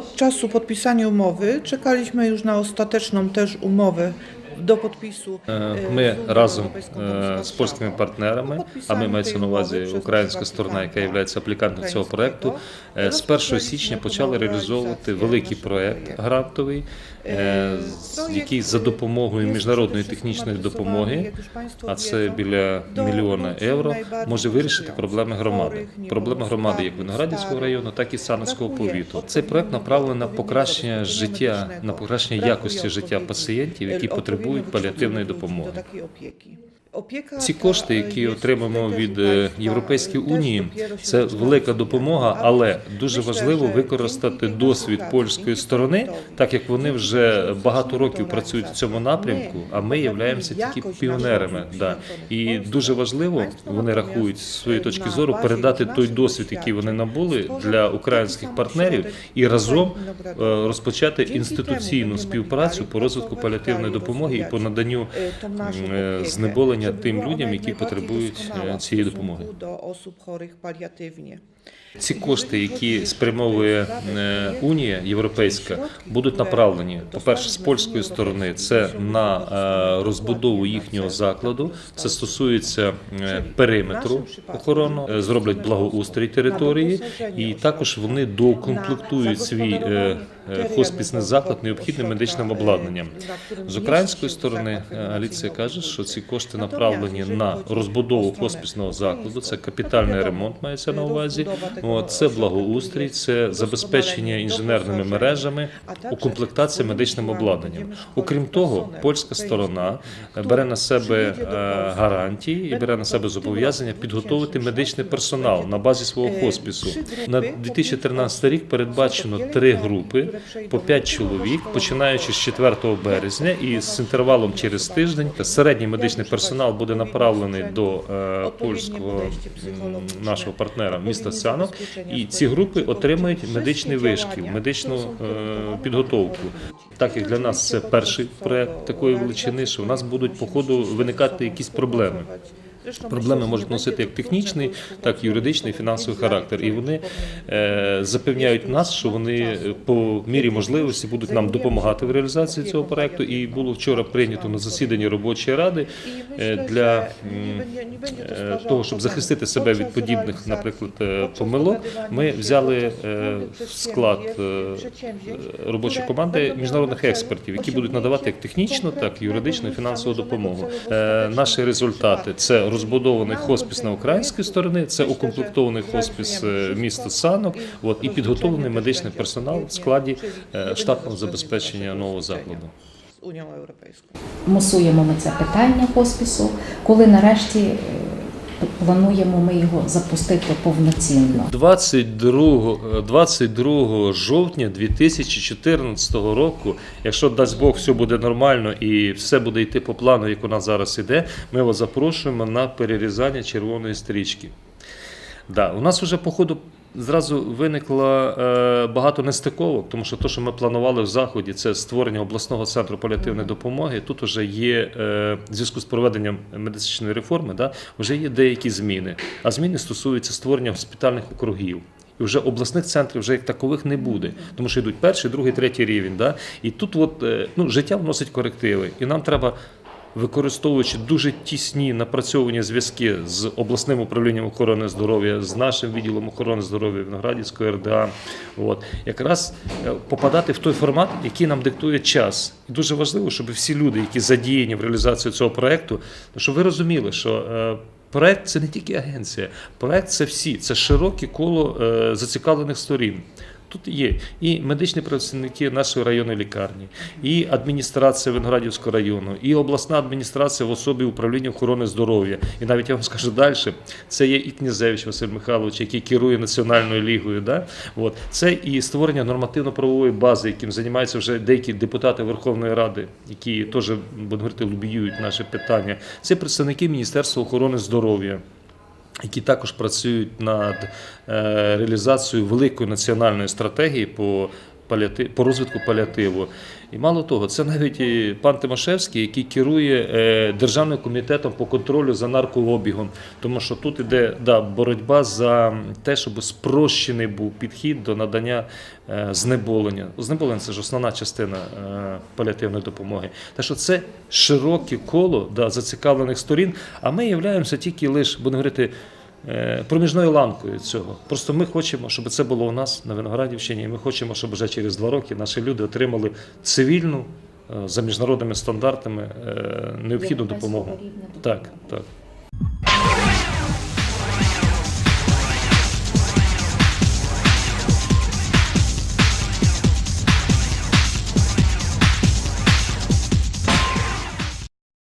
czasu podpisania umowy czekaliśmy już na ostateczną też umowę do podpisu. Е, e, Ми разом е, з польськими партнерами, а ми мається на увазі українська сторона, яка є аплікантом цього проекту, е, з 1 січня почали реалізовувати великий проект грантовий, е, який за допомогою міжнародної технічної допомоги, а це біля мільйона євро, може вирішити проблеми громади. Проблеми громади як Виноградівського району, так і Санівського повіту. Цей проект направлений на покращення життя, на покращення якості життя пацієнтів, які потребують паліативної допомоги. Ці кошти, які отримаємо від е, Європейської унії, це велика допомога, але дуже важливо використати досвід польської сторони, так як вони вже багато років працюють в цьому напрямку. А ми являємося тільки піонерами. Да. І дуже важливо, вони рахують з своєї точки зору передати той досвід, який вони набули для українських партнерів, і разом е, розпочати інституційну співпрацю по розвитку паліативної допомоги і по наданню е, знеболення тим людям, які потребують е, цієї допомоги. Ці кошти, які спрямовує е, Унія Європейська, будуть направлені, по-перше, з польської сторони, це на е, розбудову їхнього закладу. Це стосується е, периметру охорону, зроблять благоустрій території, і також вони доукомплектують свій хоспісний заклад необхідним медичним обладнанням. З української сторони Аліція каже, що ці кошти направлені на розбудову хоспісного закладу. Це капітальний ремонт мається на увазі. От, це благоустрій, це забезпечення інженерними мережами, укомплектація медичним обладнанням. Окрім того, польська сторона бере на себе е, гарантії і бере на себе зобов'язання підготовити медичний персонал на базі свого хоспісу. На 2013 рік передбачено три групи по 5 чоловік, починаючи з 4 березня і з інтервалом через тиждень. Середній медичний персонал буде направлений до е, польського нашого партнера міста Сянок, і ці групи отримають медичний вишкіл, медичну е, підготовку. Так як для нас це перший проект такої величини, що в нас будуть по ходу виникати якісь проблеми. Проблеми можуть носити як технічний, так і юридичний, фінансовий характер. І вони е, запевняють нас, що вони е, по мірі можливості будуть нам допомагати в реалізації цього проекту. І було вчора прийнято на засіданні робочої ради е, для того, щоб захистити себе від подібних, наприклад, помилок. Ми взяли в склад робочої команди міжнародних експертів, які будуть надавати як технічну, так і юридичну і фінансову допомогу. Наші результати це розбудований хоспіс на українській сторони, це укомплектований хоспіс е, міста Санок, от і підготовлений медичний персонал в складі е, штатного забезпечення нового закладу. У нього мусуємо ми це питання хоспісу, коли нарешті е, плануємо ми його запустити повноцінно. 22, 22 жовтня 2014 року, якщо дасть Бог, все буде нормально і все буде йти по плану, як у нас зараз іде, ми вас запрошуємо на перерізання червоної стрічки. Да, у нас вже по ходу зразу виникло е, багато нестиковок, тому що те, що ми планували в заході, це створення обласного центру паліативної допомоги. Тут вже є е, в зв'язку з проведенням медичної реформи, да, вже є деякі зміни. А зміни стосуються створення госпітальних округів. І вже обласних центрів вже як такових не буде, тому що йдуть перший, другий, третій рівень. Да? І тут от, е, ну, життя вносить корективи, і нам треба використовуючи дуже тісні напрацьовані зв'язки з обласним управлінням охорони здоров'я, з нашим відділом охорони здоров'я Виноградівської РДА, от якраз е, попадати в той формат, який нам диктує час. І дуже важливо, щоб всі люди, які задіяні в реалізацію цього проекту, щоб ви розуміли, що е, проект це не тільки агенція, проект це всі, це широке коло е, зацікавлених сторін. Тут є і медичні працівники нашої районної лікарні, і адміністрація Виноградівського району, і обласна адміністрація в особі управління охорони здоров'я. І навіть я вам скажу далі, це є і Князевич Василь Михайлович, який керує Національною лігою. Да? От. Це і створення нормативно-правової бази, яким займаються вже деякі депутати Верховної Ради, які теж будемо говорити, лобіюють наші питання. Це представники Міністерства охорони здоров'я які також працюють над е, реалізацією великої національної стратегії по по розвитку паліативу. І мало того, це навіть і пан Тимошевський, який керує е, Державним комітетом по контролю за наркообігом. Тому що тут іде да, боротьба за те, щоб спрощений був підхід до надання е, знеболення. Знеболення це ж основна частина е, паліативної допомоги. Так що це широке коло да, зацікавлених сторін, а ми являємося тільки лише, будемо говорити, проміжною ланкою цього. Просто ми хочемо, щоб це було у нас на Виноградівщині, і ми хочемо, щоб вже через два роки наші люди отримали цивільну е, за міжнародними стандартами е, необхідну допомогу. Так, так.